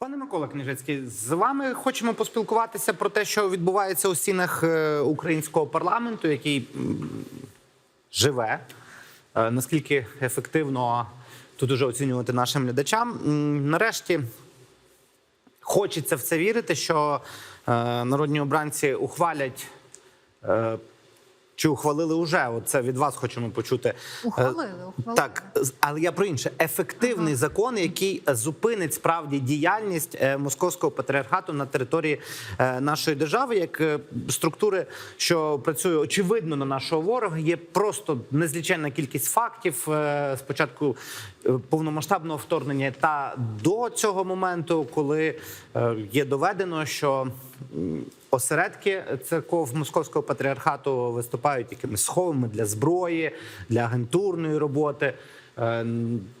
Пане Микола Княжецький, з вами хочемо поспілкуватися про те, що відбувається у стінах е, українського парламенту, який живе. Е, Наскільки ефективно тут уже оцінювати нашим глядачам. Нарешті хочеться в це вірити, що е, народні обранці ухвалять. Чи ухвалили уже? От це від вас хочемо почути. Е, Ухвалили, ухвалили. Так, але я про інше. Ефективний закон, який зупинить справді діяльність е, московського патріархату на території е, нашої держави, як структури, що працює очевидно на нашого ворога. Є просто незліченна кількість фактів спочатку повномасштабного вторгнення та до цього моменту, коли є доведено, що осередки церков московського патріархату виступають якимись сховами для зброї, для агентурної роботи. Е,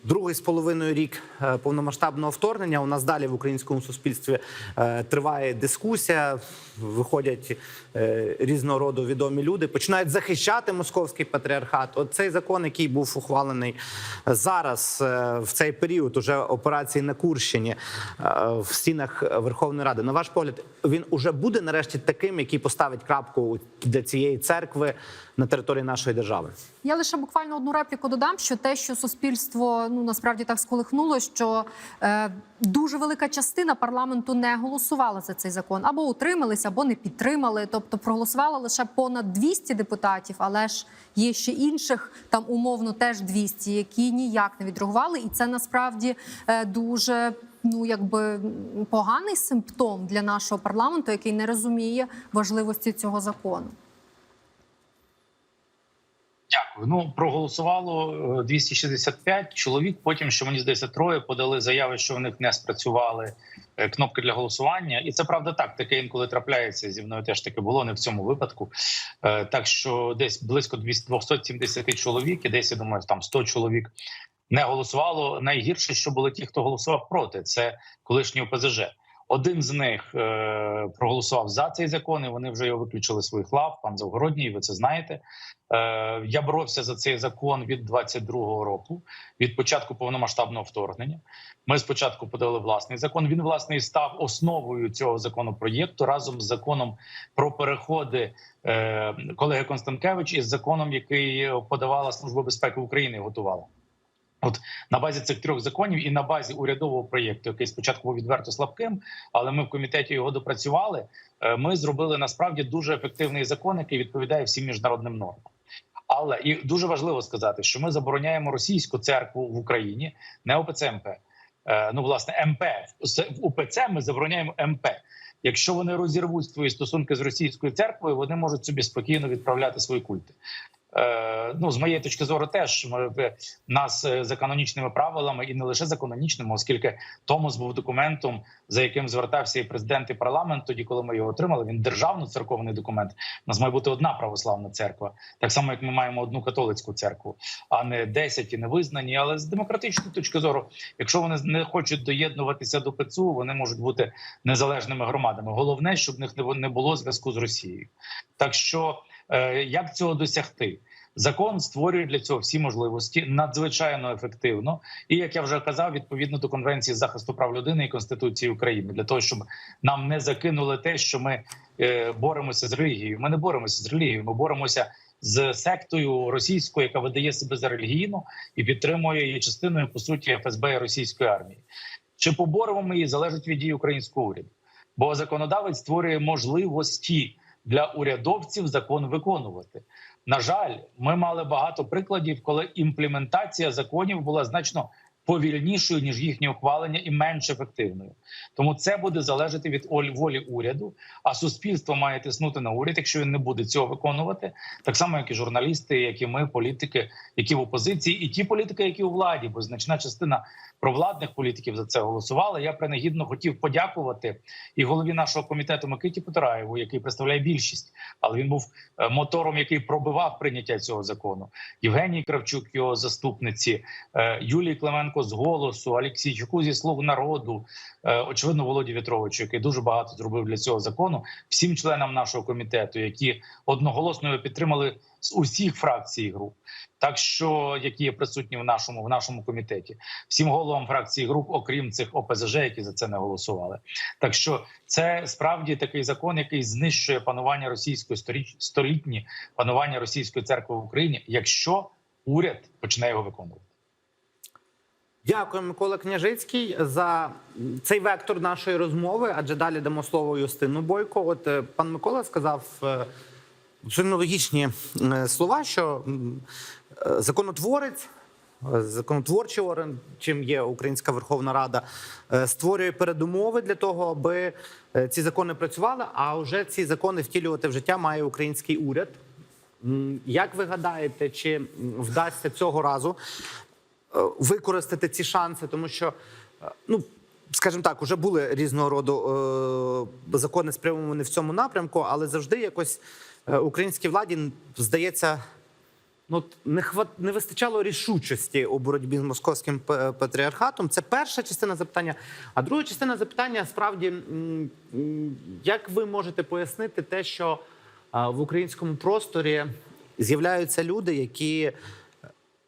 Другий з половиною рік е, повномасштабного вторгнення у нас далі в українському суспільстві е, триває дискусія. Виходять різного роду відомі люди, починають захищати московський патріархат. От цей закон, який був ухвалений зараз в цей період уже операції на Курщині в стінах Верховної Ради. На ваш погляд, він уже буде нарешті таким, який поставить крапку для цієї церкви на території нашої держави. Я лише буквально одну репліку додам, що те, що суспільство ну насправді так сколихнуло, що е, дуже велика частина парламенту не голосувала за цей закон, або утрималися, або не підтримали. Тобто проголосувало лише понад 200 депутатів, але ж є ще інших там умовно теж 200, які ніяк не відреагували, і це насправді е, дуже. Ну, якби поганий симптом для нашого парламенту, який не розуміє важливості цього закону. Дякую. Ну проголосувало е, 265 чоловік. Потім, що мені здається, троє подали заяви, що в них не спрацювали е, кнопки для голосування, і це правда так. Таке інколи трапляється. Зі мною теж таке було не в цьому випадку. Е, Так що десь близько 200 270 чоловік, і десь я думаю, там 100 чоловік не голосувало. Найгірше, що були ті, хто голосував проти, це колишні ОПЗЖ. Один з них е, проголосував за цей закон, і вони вже його виключили своїх лав. Пан Завгородній, ви це знаєте. Е, я боровся за цей закон від 22-го року, від початку повномасштабного вторгнення. Ми спочатку подали власний закон. Він власне і став основою цього законопроєкту разом з законом про переходи е, колеги Констанкевич із законом, який подавала служба безпеки України, готувала. От на базі цих трьох законів і на базі урядового проєкту, який спочатку був відверто слабким, але ми в комітеті його допрацювали. е, Ми зробили насправді дуже ефективний закон, який відповідає всім міжнародним нормам. Але і дуже важливо сказати, що ми забороняємо російську церкву в Україні, не ОПЦ МП. Е, Ну, власне, МП в УПЦ ми забороняємо МП. Якщо вони розірвуть свої стосунки з російською церквою, вони можуть собі спокійно відправляти свої культи. Е, ну, з моєї точки зору, теж ми нас е, за канонічними правилами, і не лише за канонічними, оскільки Томос був документом, за яким звертався і президент, і парламент. Тоді, коли ми його отримали, він державно-церковний документ. У нас має бути одна православна церква, так само як ми маємо одну католицьку церкву, а не 10 і не визнані. Але з демократичної точки зору, якщо вони не хочуть доєднуватися до ПЦУ, вони можуть бути незалежними громадами. Головне, щоб в них не було зв'язку з Росією. Так що е, як цього досягти? Закон створює для цього всі можливості надзвичайно ефективно, і як я вже казав, відповідно до конвенції захисту прав людини і конституції України, для того, щоб нам не закинули те, що ми е, боремося з релігією. Ми не боремося з релігією, ми боремося з сектою російською, яка видає себе за релігійну і підтримує її частиною по суті ФСБ і російської армії. Чи поборемо ми її залежить від дії українського уряду? Бо законодавець створює можливості для урядовців закон виконувати. На жаль, ми мали багато прикладів, коли імплементація законів була значно повільнішою ніж їхнє ухвалення і менш ефективною. Тому це буде залежати від волі уряду. А суспільство має тиснути на уряд, якщо він не буде цього виконувати, так само як і журналісти, як і ми, політики, які в опозиції, і ті політики, які у владі, бо значна частина провладних політиків за це голосувала. Я принагідно хотів подякувати і голові нашого комітету Микиті Потараєву, який представляє більшість, але він був е, мотором, який пробивав прийняття цього закону. Євгеній Кравчук, його заступниці, е, Юлії Клименко. Тимошенко з голосу, Алексійчуку зі слуг народу, е, очевидно, Володі Вітровичу, який дуже багато зробив для цього закону, всім членам нашого комітету, які одноголосно його підтримали з усіх фракцій груп. Так що які є присутні в нашому в нашому комітеті, всім головам фракцій груп, окрім цих ОПЗЖ, які за це не голосували. Так що це справді такий закон, який знищує панування російської столітні панування російської церкви в Україні, якщо уряд почне його виконувати. Дякую, Микола Княжицький, за цей вектор нашої розмови. Адже далі дамо слово Юстину Бойко. От е, пан Микола сказав е, абсолютно логічні е, слова, що е, законотворець. е, Законотворчий орган, чим є Українська Верховна Рада, е, створює передумови для того, аби е, ці закони працювали. А вже ці закони втілювати в життя має український уряд. Як ви гадаєте, чи вдасться цього разу е, використати ці шанси, тому що, е, ну скажімо так, вже були різного роду е, закони спрямовані в цьому напрямку, але завжди якось е, українській владі здається. Ну, не хват не вистачало рішучості у боротьбі з московським патріархатом. Це перша частина запитання. А друга частина запитання справді, як ви можете пояснити те, що в українському просторі з'являються люди, які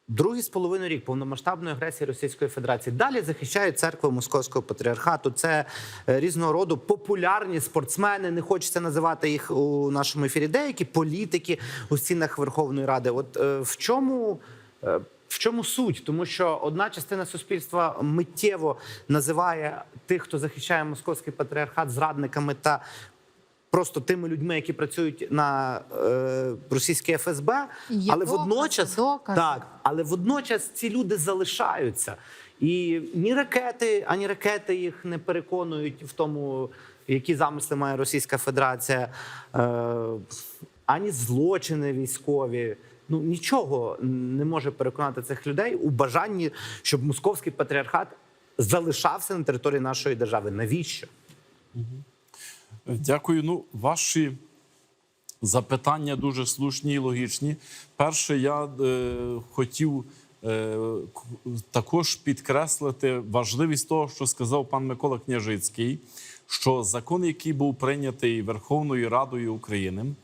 Другий з половиною рік повномасштабної агресії Російської Федерації далі захищають церкву Московського патріархату. Це е, різного роду популярні спортсмени. Не хочеться називати їх у нашому ефірі. Деякі політики у стінах Верховної Ради. От е, в чому. е, В чому суть? Тому що одна частина суспільства миттєво називає тих, хто захищає московський патріархат, зрадниками та просто тими людьми, які працюють на е, російське ФСБ, Є але докази, водночас докази. так, але водночас ці люди залишаються, і ні ракети, ані ракети їх не переконують в тому, які замисли має Російська Федерація, е, ані злочини військові. Ну нічого не може переконати цих людей у бажанні, щоб московський патріархат залишався на території нашої держави. Навіщо? Дякую. Ну, ваші запитання дуже слушні і логічні. Перше, я е, хотів е, також підкреслити важливість того, що сказав пан Микола Княжицький, що закон, який був прийнятий Верховною Радою України,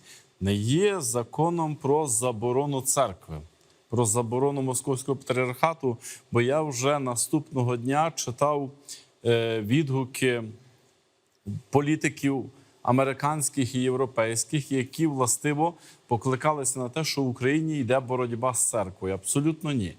не є законом про заборону церкви. Про заборону московського патріархату, бо я вже наступного дня читав е, відгуки політиків американських і європейських, які властиво покликалися на те, що в Україні йде боротьба з церквою. Абсолютно ні.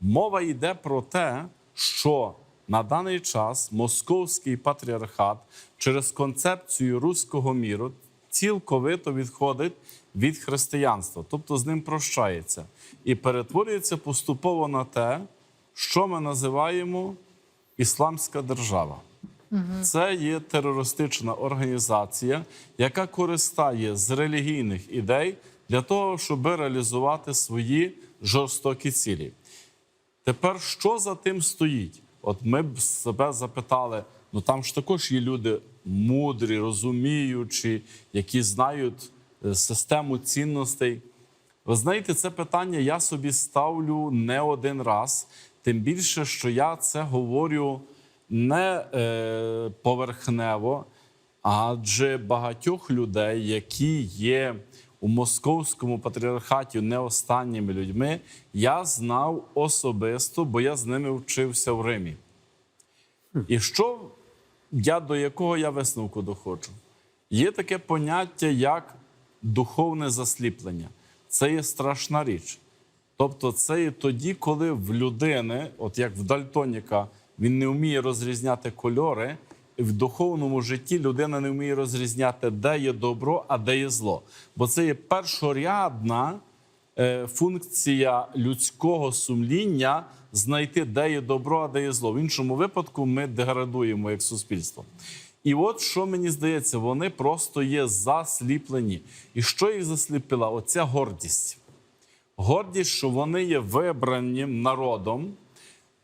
Мова йде про те, що на даний час московський патріархат через концепцію руського міру цілковито відходить від християнства, тобто з ним прощається, і перетворюється поступово на те, що ми називаємо ісламська держава. Це є терористична організація, яка користає з релігійних ідей для того, щоб реалізувати свої жорстокі цілі. Тепер що за тим стоїть? От ми б себе запитали: ну там ж також є люди мудрі, розуміючі, які знають е, систему цінностей. Ви знаєте, це питання я собі ставлю не один раз, тим більше, що я це говорю не е, поверхнево, адже багатьох людей, які є у московському патріархаті не останніми людьми, я знав особисто, бо я з ними вчився в Римі. І що я до якого я висновку доходжу? Є таке поняття, як духовне засліплення. Це є страшна річ. Тобто, це є тоді, коли в людини, от як в Дальтоніка, він не вміє розрізняти кольори, в духовному житті людина не вміє розрізняти, де є добро, а де є зло. Бо це є першорядна е, функція людського сумління знайти, де є добро, а де є зло. В іншому випадку ми деградуємо як суспільство. І от що мені здається, вони просто є засліплені. І що їх засліпила? Оця гордість. Гордість, що вони є вибраним народом,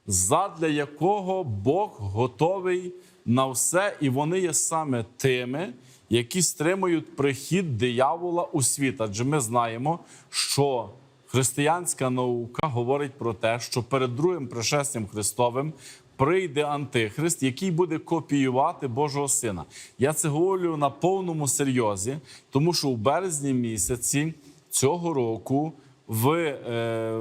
задля якого Бог готовий на все, і вони є саме тими, які стримують прихід диявола у світ. Адже ми знаємо, що християнська наука говорить про те, що перед другим пришестям Христовим прийде антихрист, який буде копіювати Божого Сина. Я це говорю на повному серйозі, тому що у березні місяці цього року. В, е,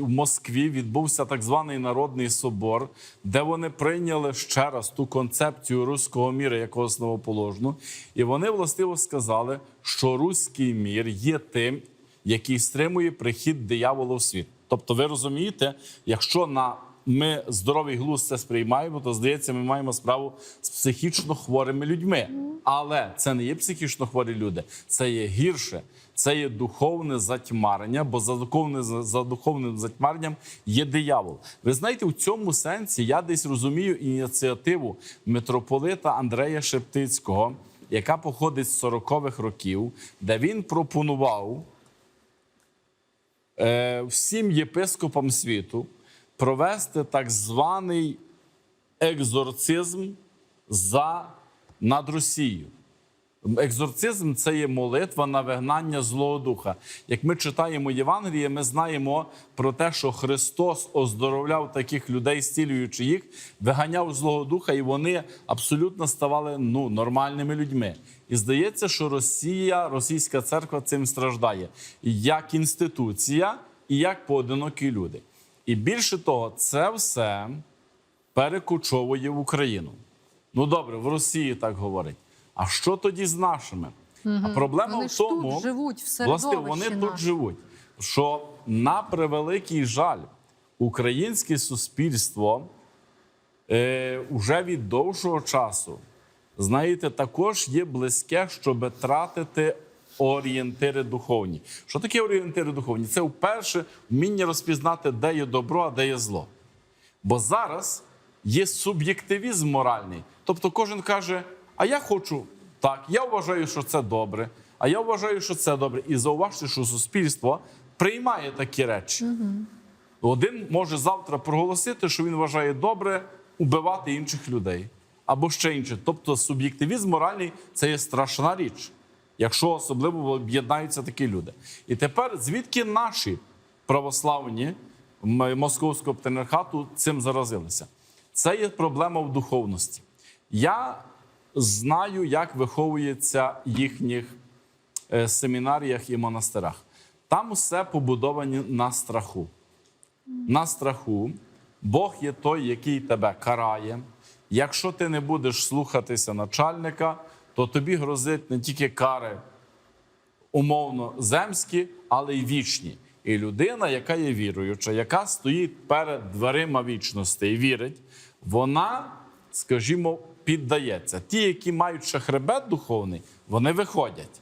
в Москві відбувся так званий народний собор, де вони прийняли ще раз ту концепцію руського міра як основоположну, і вони властиво сказали, що руський мір є тим, який стримує прихід диявола в світ. Тобто, ви розумієте, якщо на ми здоровий глузд це сприймаємо, то здається, ми маємо справу з психічно хворими людьми. Але це не є психічно хворі люди, це є гірше. Це є духовне затьмарення, бо за духовне за духовним затьмаренням є диявол. Ви знаєте, у цьому сенсі я десь розумію ініціативу митрополита Андрея Шептицького, яка походить з 40-х років, де він пропонував е, всім єпископам світу провести так званий екзорцизм за над Росією. Екзорцизм це є молитва на вигнання злого духа. Як ми читаємо Євангеліє, ми знаємо про те, що Христос оздоровляв таких людей, зцілюючи їх, виганяв злого духа, і вони абсолютно ставали ну, нормальними людьми. І здається, що Росія, російська церква цим страждає як інституція, і як поодинокі люди. І більше того, це все перекочовує в Україну. Ну добре, в Росії так говорить. А що тоді з нашими? А проблема Вони в тому, тут живуть, в власне, вони тут живуть. Що на превеликий жаль, українське суспільство е, вже від довшого часу, знаєте, також є близьке, щоб тратити орієнтири духовні. Що таке орієнтири духовні? Це вперше вміння розпізнати, де є добро, а де є зло. Бо зараз є суб'єктивізм моральний. Тобто кожен каже: а я хочу так, я вважаю, що це добре, а я вважаю, що це добре. І зауважте, що суспільство приймає такі речі. Один може завтра проголосити, що він вважає добре убивати інших людей або ще інше. Тобто суб'єктивізм моральний це є страшна річ, якщо особливо об'єднаються такі люди. І тепер звідки наші православні московського патріархату цим заразилися? Це є проблема в духовності. Я знаю, як виховується в їхніх е, семінаріях і монастирах. Там усе побудовані на страху. На страху Бог є той, який тебе карає. Якщо ти не будеш слухатися начальника, то тобі грозить не тільки кари умовно земські, але й вічні. І людина, яка є віруюча, яка стоїть перед дверима вічності і вірить, вона, скажімо, піддається. Ті, які мають ще хребет духовний, вони виходять.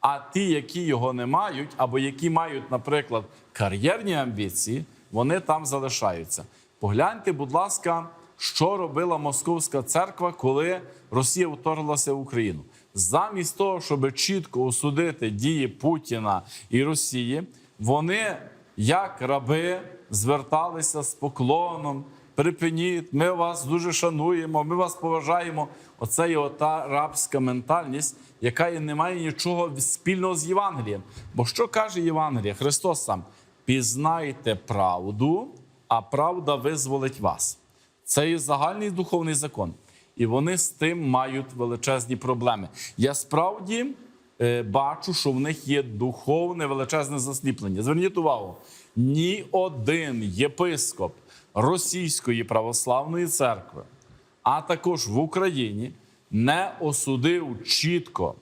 А ті, які його не мають, або які мають, наприклад, кар'єрні амбіції, вони там залишаються. Погляньте, будь ласка, що робила Московська церква, коли Росія вторглася в Україну. Замість того, щоб чітко осудити дії Путіна і Росії, вони, як раби, зверталися з поклоном. Припиніть, ми вас дуже шануємо, ми вас поважаємо. Оце є ота рабська ментальність, яка і не має нічого спільного з Євангелієм. Бо що каже Євангеліє? Христос сам: пізнайте правду, а правда визволить вас. Це є загальний духовний закон. І вони з тим мають величезні проблеми. Я справді е, бачу, що в них є духовне величезне засліплення. Зверніть увагу: ні один єпископ Російської православної церкви, а також в Україні, не осудив чітко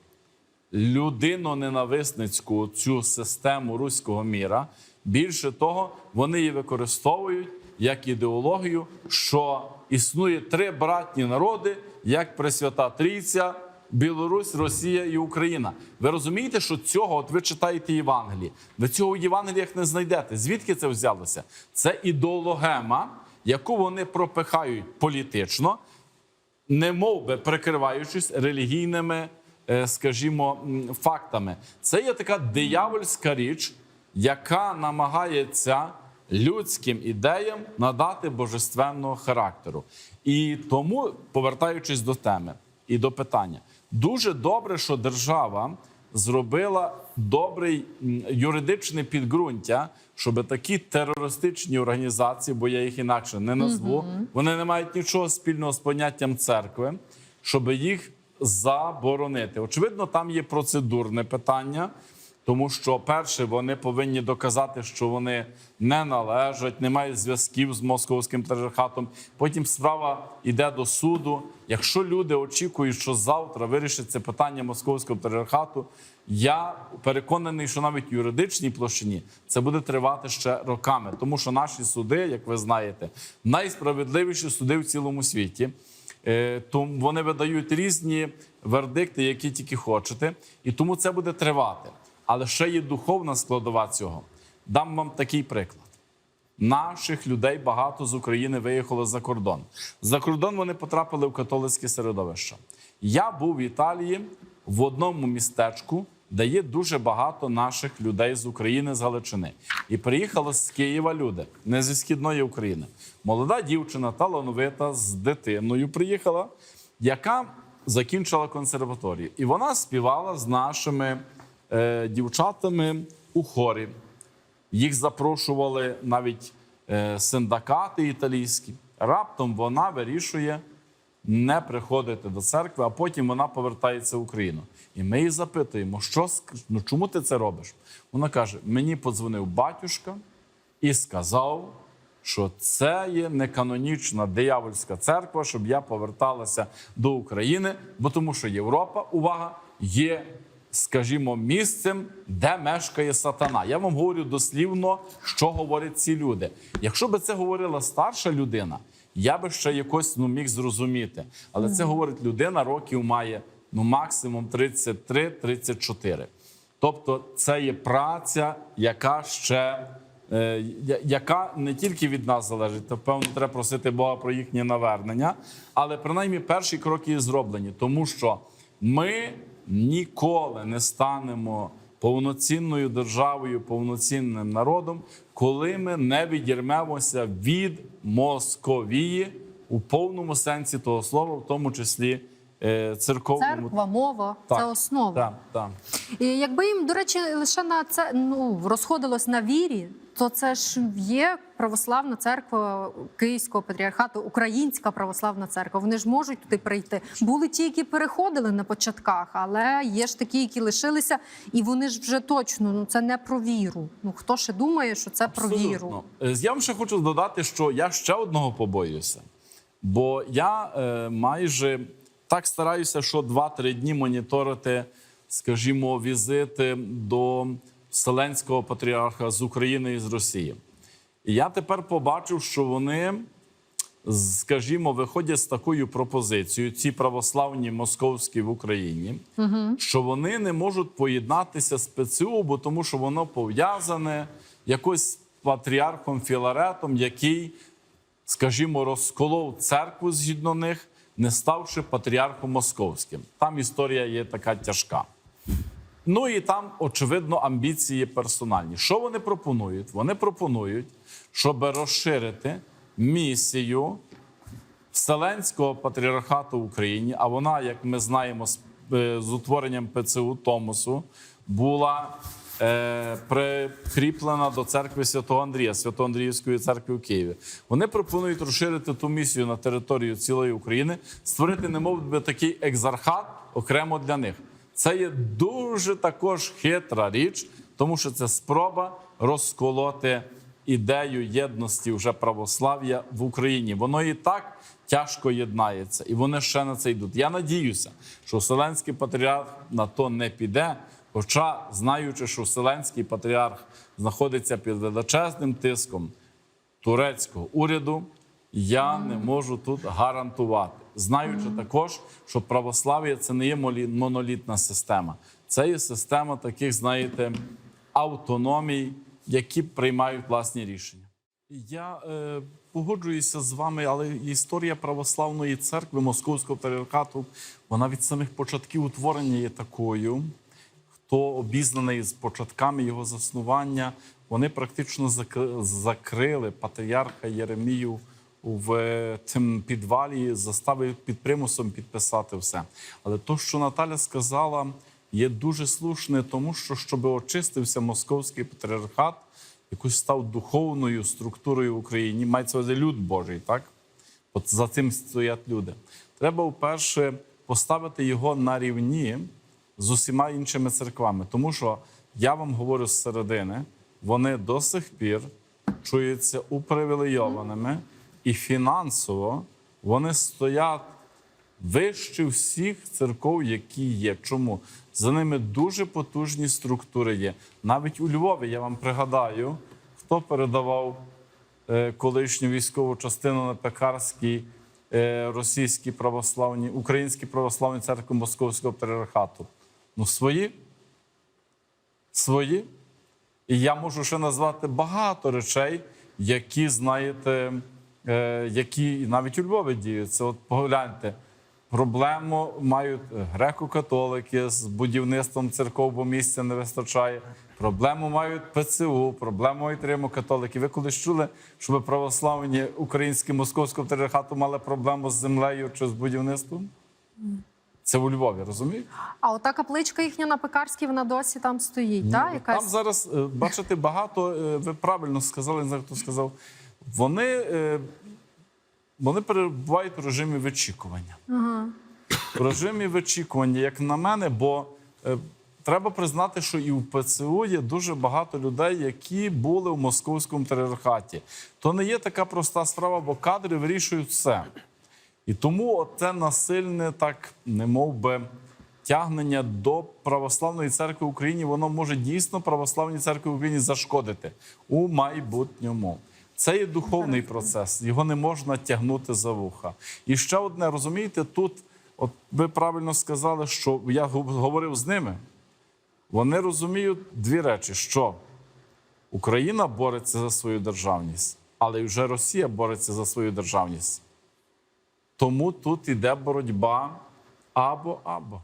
людино-ненависницьку цю систему руського міра. Більше того, вони її використовують як ідеологію, що існує три братні народи, як Пресвята Трійця, Білорусь, Росія і Україна. Ви розумієте, що цього, от ви читаєте Євангелії, ви цього в Євангеліях не знайдете. Звідки це взялося? Це ідеологема, яку вони пропихають політично, не мов би прикриваючись релігійними, е, скажімо, фактами. Це є така диявольська річ, яка намагається людським ідеям надати божественного характеру. І тому, повертаючись до теми і до питання, дуже добре, що держава зробила добрий юридичне підґрунтя, щоб такі терористичні організації, бо я їх інакше не назву, вони не мають нічого спільного з поняттям церкви, щоб їх заборонити. Очевидно, там є процедурне питання. Тому що, перше, вони повинні доказати, що вони не належать, не мають зв'язків з московським патріархатом. Потім справа йде до суду. Якщо люди очікують, що завтра вирішиться питання московського патріархату, я переконаний, що навіть в юридичній площині це буде тривати ще роками, тому що наші суди, як ви знаєте, найсправедливіші суди в цілому світі. Е, Тому вони видають різні вердикти, які тільки хочете, і тому це буде тривати. Але ще є духовна складова цього. Дам вам такий приклад. Наших людей багато з України виїхало за кордон. За кордон вони потрапили в католицьке середовище. Я був в Італії в одному містечку, де є дуже багато наших людей з України з Галичини. І приїхали з Києва люди, не зі східної України. Молода дівчина, талановита, з дитиною приїхала, яка закінчила консерваторію. І вона співала з нашими е, дівчатами у хорі. Їх запрошували навіть е, синдикати італійські. Раптом вона вирішує не приходити до церкви, а потім вона повертається в Україну. І ми її запитуємо, що ну, чому ти це робиш? Вона каже: мені подзвонив батюшка і сказав, що це є неканонічна диявольська церква, щоб я поверталася до України, бо тому що Європа, увага, є, скажімо, місцем, де мешкає сатана. Я вам говорю дослівно, що говорять ці люди. Якщо би це говорила старша людина, я би ще якось ну, міг зрозуміти. Але це говорить людина, років має ну максимум 33-34. Тобто, це є праця, яка ще е, яка не тільки від нас залежить, то певно треба просити Бога про їхнє навернення, але принаймні перші кроки зроблені, тому що ми ніколи не станемо повноцінною державою, повноцінним народом, коли ми не відірмемося від Московії у повному сенсі того слова, в тому числі церковному. Церква, мова це основа. Так, так. І якби їм, до речі, лише на це ну розходилось на вірі, то це ж є православна церква Київського патріархату, Українська православна церква. Вони ж можуть туди прийти. Були ті, які переходили на початках, але є ж такі, які лишилися, і вони ж вже точно ну це не про віру. Ну хто ще думає, що це про віру? Абсолютно. Е, Я вам ще хочу додати, що я ще одного побоююся. Бо я е, майже так стараюся, що 2-3 дні моніторити, скажімо, візити до Вселенського патріарха з України і з Росії. І я тепер побачив, що вони, скажімо, виходять з такою пропозицією, ці православні московські в Україні, що вони не можуть поєднатися з ПЦУ, бо тому що воно пов'язане якось з патріархом Філаретом, який, скажімо, розколов церкву згідно них, не ставши патріархом московським. Там історія є така тяжка. Ну і там, очевидно, амбіції персональні. Що вони пропонують? Вони пропонують, щоб розширити місію Вселенського патріархату в Україні, а вона, як ми знаємо, з, е, утворенням ПЦУ Томосу була прикріплена до церкви Святого Андрія, Свято-Андріївської церкви в Києві. Вони пропонують розширити ту місію на територію цілої України, створити, немов би такий екзархат окремо для них. Це є дуже також хитра річ, тому що це спроба розколоти ідею єдності вже православ'я в Україні. Воно і так тяжко єднається, і вони ще на це йдуть. Я надіюся, що Вселенський патріарх на то не піде. Хоча, знаючи, що Вселенський патріарх знаходиться під величезним тиском турецького уряду, я не можу тут гарантувати. Знаючи також, що православ'я це не є монолітна система, це є система таких, знаєте, автономій, які приймають власні рішення. Я е, погоджуюся з вами, але історія православної церкви Московського патріархату, вона від самих початків утворення є такою. Хто обізнаний з початками його заснування, вони практично закрили патріарха Єремію в е, тим підвалі, заставив під примусом підписати все. Але то, що Наталя сказала, є дуже слушне, тому що щоб очистився московський патріархат, якось став духовною структурою в Україні, мається люд Божий, так? От за цим стоять люди. Треба вперше поставити його на рівні з усіма іншими церквами, тому що я вам говорю з середини, вони до сих пір чуються упривілейованими, і фінансово вони стоять вище всіх церков, які є. Чому? За ними дуже потужні структури є. Навіть у Львові, я вам пригадаю, хто передавав е, колишню військову частину на Пекарській е, російській православній, українській православній церкві Московського патріархату. Ну, свої. Свої. І я можу ще назвати багато речей, які, знаєте, е, які навіть у Львові діються. От погляньте, проблему мають греко-католики з будівництвом церков, бо місця не вистачає. Проблему мають ПЦУ, проблему мають римо-католики. Ви колись чули, щоб православні українські московського патріархату мали проблему з землею чи з будівництвом? Це у Львові, розумієте? А ота капличка їхня на пекарській, вона досі там стоїть. та? Якась... Там зараз, е, бачите, багато, е, ви правильно сказали, не знаю, хто сказав. Вони, е, вони перебувають в режимі вичікування. В режимі вичікування, як на мене, бо треба признати, що і в ПЦУ є дуже багато людей, які були в московському патріархаті. То не є така проста справа, бо кадри вирішують все. І тому це насильне, так не мов би, тягнення до православної церкви в Україні, воно може дійсно православній церкві в Україні зашкодити у майбутньому. Це є духовний процес, його не можна тягнути за вуха. І ще одне, розумієте, тут, от ви правильно сказали, що я говорив з ними. Вони розуміють дві речі: що Україна бореться за свою державність, але вже Росія бореться за свою державність. Тому тут іде боротьба або або.